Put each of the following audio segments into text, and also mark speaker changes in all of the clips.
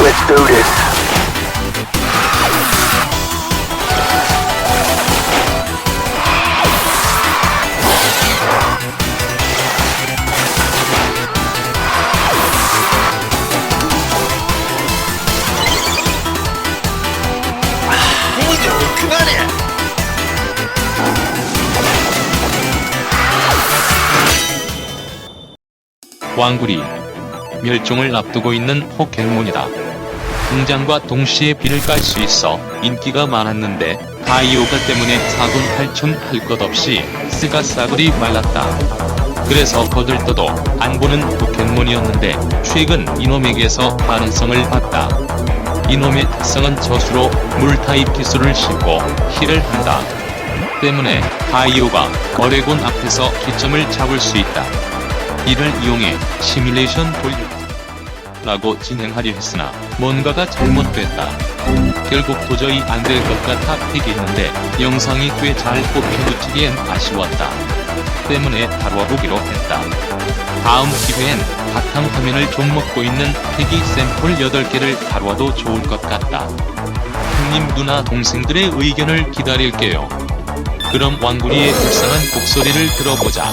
Speaker 1: Let's do this.
Speaker 2: 왕구리 멸종을 앞두고 있는 포켓몬이다. 등장과 동시에 비를 깔 수 있어 인기가 많았는데 다이오가 때문에 사돈팔촌 할 것 없이 스가 싸그리 말랐다. 그래서 거들떠도 안 보는 포켓몬이었는데 최근 이놈에게서 가능성을 봤다. 이놈의 특성은 저수로 물 타입 기술을 싣고 힐을 한다. 때문에 다이오가 거래곤 앞에서 기점을 잡을 수 있다. 이를 이용해 시뮬레이션 돌려 라고 진행하려 했으나 뭔가가 잘못됐다. 결국 도저히 안 될 것 같아 폐기했는데 영상이 꽤 잘 뽑혀붙이기엔 아쉬웠다. 때문에 다뤄보기로 했다. 다음 기회엔 바탕 화면을 좀 먹고 있는 폐기 샘플 8개를 다뤄도 좋을 것 같다. 형님 누나 동생들의 의견을 기다릴게요. 그럼 왕구리의 불쌍한 목소리를 들어보자.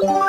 Speaker 2: Bye.